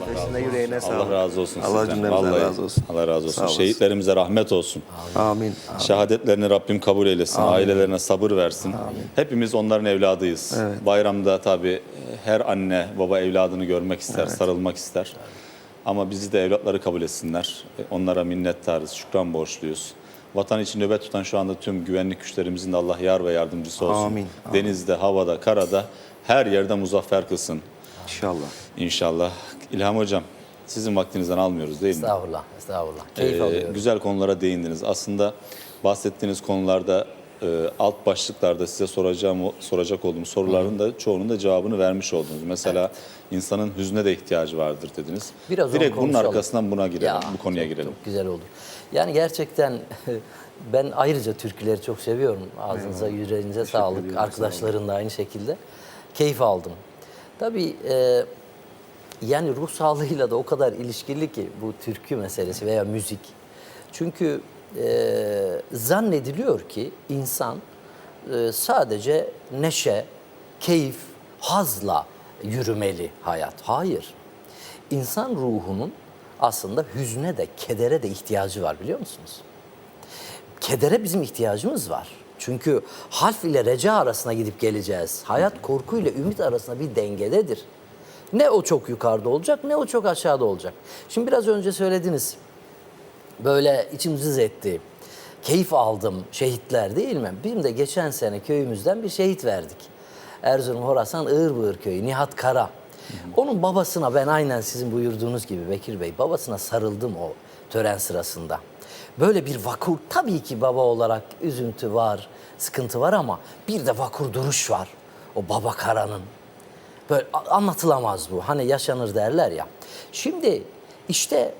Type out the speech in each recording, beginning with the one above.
Nefesine yüreğine sağlık. Allah razı olsun Allah sizden. cümlemizden Vallahi razı olsun. Allah razı olsun. Sağ olasın. Şehitlerimize rahmet olsun. Amin. Şehadetlerini Rabbim kabul eylesin. Ailelerine sabır versin. Hepimiz onların evladıyız. Bayramda tabii her anne baba evladını görmek ister, sarılmak ister. Ama bizi de evlatları kabul etsinler. Onlara minnettarız, şükran borçluyuz. Vatan için nöbet tutan şu anda tüm güvenlik güçlerimizin de Allah yar ve yardımcısı olsun. Amin, amin. Denizde, havada, karada her yerde muzaffer kılsın İnşallah. inşallah. İlham Hocam sizin vaktinizden almıyoruz değil mi? Estağfurullah, estağfurullah. Keyif Ee, alıyorum. güzel konulara değindiniz. Aslında bahsettiğiniz konularda e, alt başlıklarda size soracağım soracak olduğum soruların da çoğunun da cevabını vermiş oldunuz. Mesela insanın hüzne de ihtiyacı vardır dediniz. Biraz Direkt bunun arkasından buna girelim. Ya, bu konuya çok- girelim. Çok güzel olur. Yani gerçekten ben ayrıca türküleri çok seviyorum. Ağzınıza, yüreğinize sağlık. Arkadaşların da aynı şekilde. Keyif aldım. Tabii e, yani ruh sağlığıyla da o kadar ilişkili ki bu türkü meselesi veya müzik. Çünkü e, zannediliyor ki insan e, sadece neşe, keyif, hazla yürümeli hayat. Hayır. İnsan ruhunun aslında hüzne de, kedere de ihtiyacı var biliyor musunuz? Kedere bizim ihtiyacımız var. Çünkü half ile reca arasına gidip geleceğiz. Hayat korku ile ümit arasında bir dengededir. Ne o çok yukarıda olacak ne o çok aşağıda olacak. Şimdi biraz önce söylediniz. Böyle içim cız etti. Keyif aldım şehitler değil mi? Bizim de geçen sene köyümüzden bir şehit verdik. Erzurum Horasan Iğırbığır köyü Nihat Kara. Onun babasına ben aynen sizin buyurduğunuz gibi Bekir Bey babasına sarıldım o tören sırasında. Böyle bir vakur tabii ki baba olarak üzüntü var, sıkıntı var ama bir de vakur duruş var. O baba Kara'nın. Böyle anlatılamaz bu. Hani yaşanır derler ya. Şimdi işte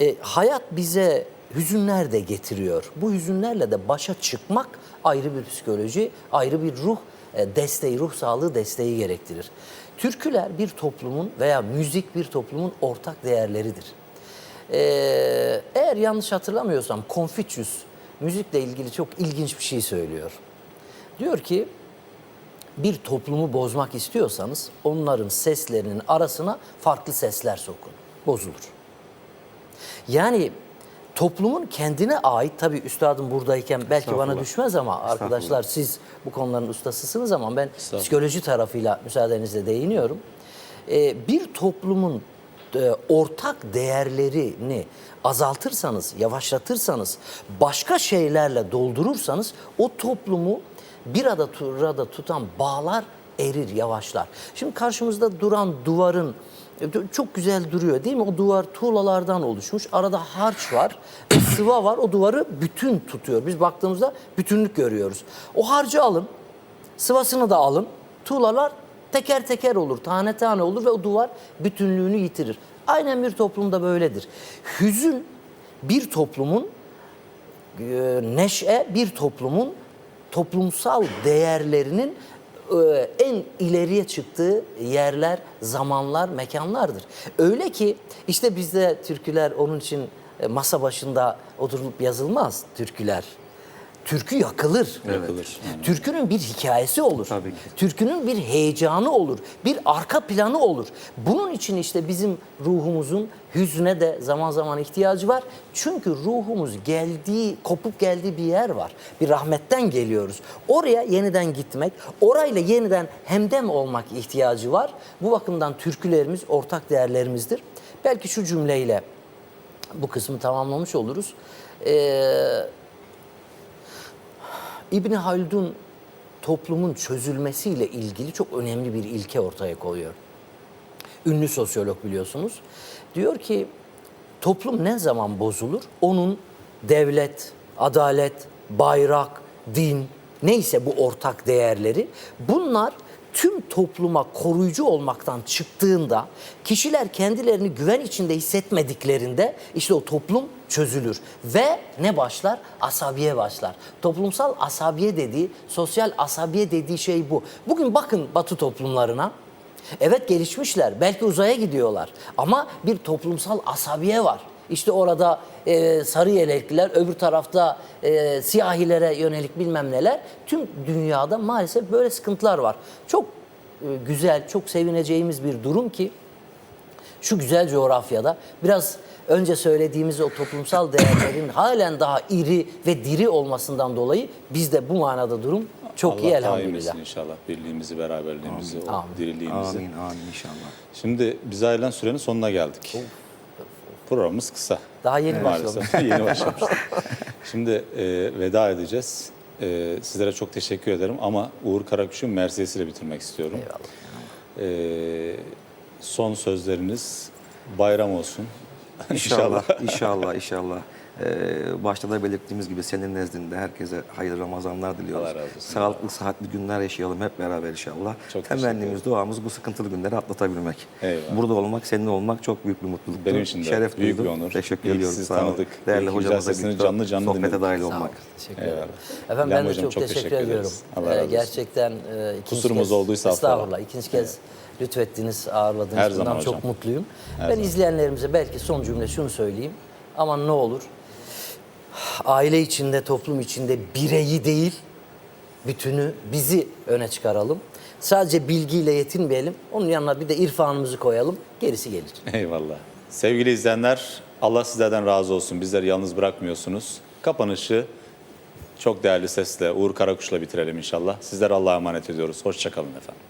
e, hayat bize hüzünler de getiriyor. Bu hüzünlerle de başa çıkmak ayrı bir psikoloji, ayrı bir ruh e, desteği, ruh sağlığı desteği gerektirir. Türküler bir toplumun veya müzik bir toplumun ortak değerleridir. E, eğer yanlış hatırlamıyorsam Confucius müzikle ilgili çok ilginç bir şey söylüyor. Diyor ki bir toplumu bozmak istiyorsanız onların seslerinin arasına farklı sesler sokun. Bozulur. Yani toplumun kendine ait tabii üstadım buradayken belki bana düşmez ama arkadaşlar siz bu konuların ustasısınız ama ben psikoloji tarafıyla müsaadenizle değiniyorum. Ee, bir toplumun ortak değerlerini azaltırsanız, yavaşlatırsanız, başka şeylerle doldurursanız o toplumu bir arada, tutan bağlar erir, yavaşlar. Şimdi karşımızda duran duvarın e, çok güzel duruyor değil mi? O duvar tuğlalardan oluşmuş. Arada harç var, ve sıva var. O duvarı bütün tutuyor. Biz baktığımızda bütünlük görüyoruz. O harcı alın, sıvasını da alın. Tuğlalar teker teker olur, tane tane olur ve o duvar bütünlüğünü yitirir. Aynen bir toplumda böyledir. Hüzün bir toplumun e, neşe bir toplumun toplumsal değerlerinin e, en ileriye çıktığı yerler, zamanlar, mekanlardır. Öyle ki işte bizde türküler onun için e, masa başında oturulup yazılmaz türküler. Türkü yakılır. Yakılır. Türkünün bir hikayesi olur. Tabii ki. Türkünün bir heyecanı olur. Bir arka planı olur. Bunun için işte bizim ruhumuzun hüzne de zaman zaman ihtiyacı var. Çünkü ruhumuz geldiği, kopup geldiği bir yer var. Bir rahmetten geliyoruz. Oraya yeniden gitmek, orayla yeniden hemdem olmak ihtiyacı var. Bu bakımdan türkülerimiz ortak değerlerimizdir. Belki şu cümleyle bu kısmı tamamlamış oluruz. Ee, İbni Haldun toplumun çözülmesiyle ilgili çok önemli bir ilke ortaya koyuyor. Ünlü sosyolog biliyorsunuz. Diyor ki toplum ne zaman bozulur? Onun devlet, adalet, bayrak, din neyse bu ortak değerleri bunlar tüm topluma koruyucu olmaktan çıktığında kişiler kendilerini güven içinde hissetmediklerinde işte o toplum çözülür ve ne başlar? Asabiye başlar. Toplumsal asabiye dediği, sosyal asabiye dediği şey bu. Bugün bakın Batı toplumlarına. Evet gelişmişler, belki uzaya gidiyorlar ama bir toplumsal asabiye var. İşte orada e, sarı yelekliler, öbür tarafta e, siyahilere yönelik bilmem neler. Tüm dünyada maalesef böyle sıkıntılar var. Çok e, güzel, çok sevineceğimiz bir durum ki şu güzel coğrafyada biraz önce söylediğimiz o toplumsal değerlerin halen daha iri ve diri olmasından dolayı bizde bu manada durum çok iyi Allah daim elhamdülillah. etsin inşallah. Birliğimizi, beraberliğimizi, o Amin. diriliğimizi. Amin amin inşallah. Şimdi bize ayrılan sürenin sonuna geldik. Programımız kısa. Daha yeni başladık. yeni başlamıştık. Şimdi e, veda edeceğiz. E, sizlere çok teşekkür ederim ama Uğur Karakuş'un Mercedes'iyle bitirmek istiyorum. Eyvallah. E, son sözleriniz bayram olsun. İnşallah, inşallah, inşallah. Ee, başta da belirttiğimiz gibi senin nezdinde herkese hayırlı Ramazanlar diliyoruz. Allah razı olsun. Sağlıklı, sıhhatli günler yaşayalım hep beraber inşallah. Çok Temennimiz, duamız bu sıkıntılı günleri atlatabilmek. Eyvallah. Burada olmak, seninle olmak çok büyük bir mutluluk. Benim için de Şeref büyük bir duydum. onur. Teşekkür İyi ediyorum. sizi tanıdık. Değerli sesini birlikte canlı canlı sohbete dahil olmak. Teşekkür Eyvallah. Efendim ben de hocam, çok, çok teşekkür, teşekkür ediyorum. Allah Ee, razı olsun. gerçekten e, ikinci Kusurumuz kez, olduysa. Estağfurullah. ikinci kez lütfettiniz, ağırladınız. Her Bundan zaman çok hocam. mutluyum. Her ben zaman. izleyenlerimize belki son cümle şunu söyleyeyim. Aman ne olur aile içinde, toplum içinde bireyi değil, bütünü, bizi öne çıkaralım. Sadece bilgiyle yetinmeyelim. Onun yanına bir de irfanımızı koyalım. Gerisi gelir. Eyvallah. Sevgili izleyenler, Allah sizlerden razı olsun. Bizleri yalnız bırakmıyorsunuz. Kapanışı çok değerli sesle Uğur Karakuş'la bitirelim inşallah. Sizlere Allah'a emanet ediyoruz. Hoşçakalın efendim.